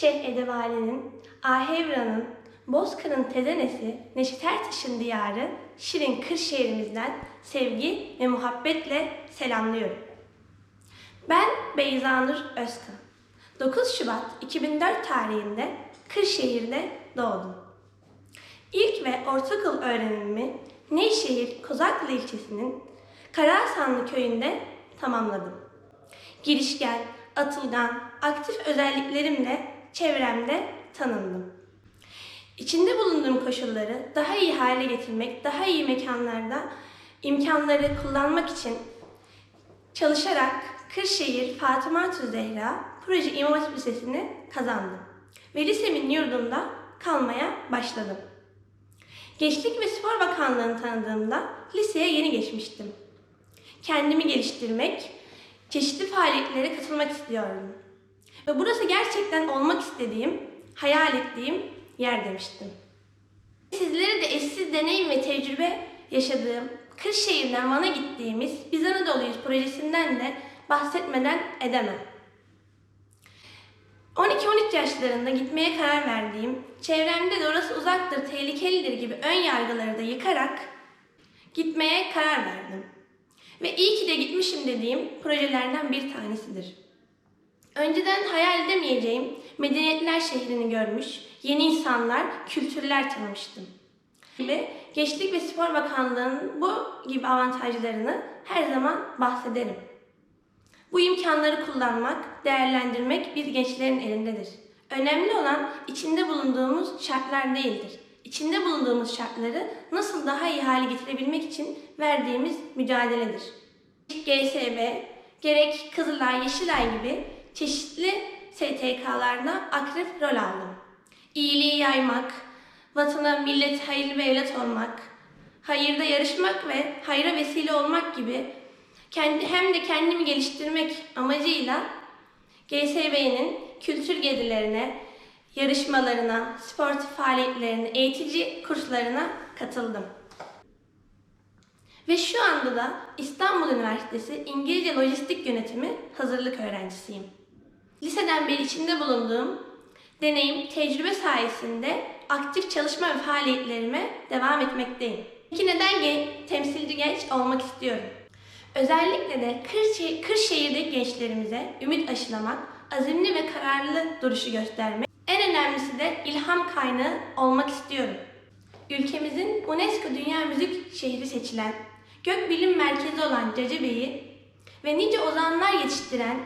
Şeyh Edebali'nin, Ahevra'nın, Bozkır'ın tezenesi, Neşet Ertaş'ın diyarı, Şirin Kırşehir'imizden sevgi ve muhabbetle selamlıyorum. Ben Beyzanur Özkan. 9 Şubat 2004 tarihinde Kırşehir'de doğdum. İlk ve ortaokul öğrenimimi Nevşehir Kozaklı ilçesinin Karahasanlı köyünde tamamladım. Girişken, atılgan, aktif özelliklerimle çevremde tanındım. İçinde bulunduğum koşulları daha iyi hale getirmek, daha iyi mekanlarda imkanları kullanmak için çalışarak Kırşehir Fatıma Zehra Proje İmam Hatip Lisesi'ni kazandım. Ve lisemin yurdunda kalmaya başladım. Gençlik ve Spor Bakanlığı'nı tanıdığımda liseye yeni geçmiştim. Kendimi geliştirmek, çeşitli faaliyetlere katılmak istiyordum. Ve burası gerçekten olmak istediğim, hayal ettiğim yer demiştim. Sizlere de eşsiz deneyim ve tecrübe yaşadığım Kırşehir'den Van'a gittiğimiz Biz Anadolu'yuz projesinden de bahsetmeden edemem. 12-13 yaşlarında gitmeye karar verdiğim, çevremde de orası uzaktır, tehlikelidir gibi ön yargıları da yıkarak gitmeye karar verdim. Ve iyi ki de gitmişim dediğim projelerden bir tanesidir. Önceden hayal edemeyeceğim medeniyetler şehrini görmüş, yeni insanlar, kültürler tanımıştım. Ve Gençlik ve Spor Bakanlığı'nın bu gibi avantajlarını her zaman bahsederim. Bu imkanları kullanmak, değerlendirmek bir gençlerin elindedir. Önemli olan içinde bulunduğumuz şartlar değildir. İçinde bulunduğumuz şartları nasıl daha iyi hale getirebilmek için verdiğimiz mücadeledir. GSB, gerek Kızılay, Yeşilay gibi çeşitli STK'larda aktif rol aldım. İyiliği yaymak, vatana, millet hayırlı bir evlat olmak, hayırda yarışmak ve hayra vesile olmak gibi kendi, hem de kendimi geliştirmek amacıyla GSB'nin kültür gezilerine, yarışmalarına, sportif faaliyetlerine, eğitici kurslarına katıldım. Ve şu anda da İstanbul Üniversitesi İngilizce Lojistik Yönetimi hazırlık öğrencisiyim. Liseden beri içinde bulunduğum deneyim, tecrübe sayesinde aktif çalışma ve faaliyetlerime devam etmekteyim. Peki neden gen- temsilci genç olmak istiyorum? Özellikle de Kırşehir, Kırşehir'deki gençlerimize ümit aşılamak, azimli ve kararlı duruşu göstermek, en önemlisi de ilham kaynağı olmak istiyorum. Ülkemizin UNESCO Dünya Müzik Şehri seçilen, Gökbilim Merkezi olan Cacebe'yi ve nice ozanlar yetiştiren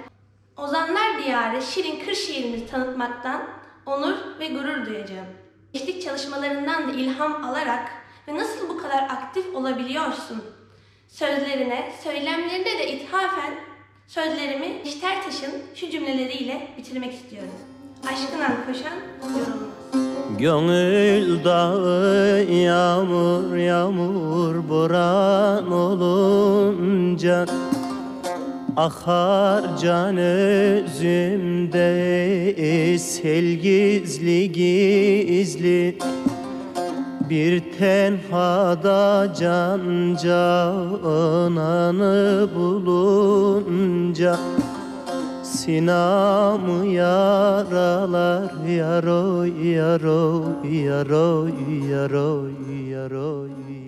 Ozanlar Diyarı Şirin Kırşehir'imizi tanıtmaktan onur ve gurur duyacağım. Gençlik çalışmalarından da ilham alarak ve nasıl bu kadar aktif olabiliyorsun? Sözlerine, söylemlerine de ithafen sözlerimi Tertaş'ın şu cümleleriyle bitirmek istiyorum. Aşkından koşan yorulmaz. Gönül dağı yağmur yağmur boran olunca Akar can özümde sel gizli gizli. Bir tenhada can cananı bulunca Sinamı yaralar yaroy yaroy yaroy yaroy yaroy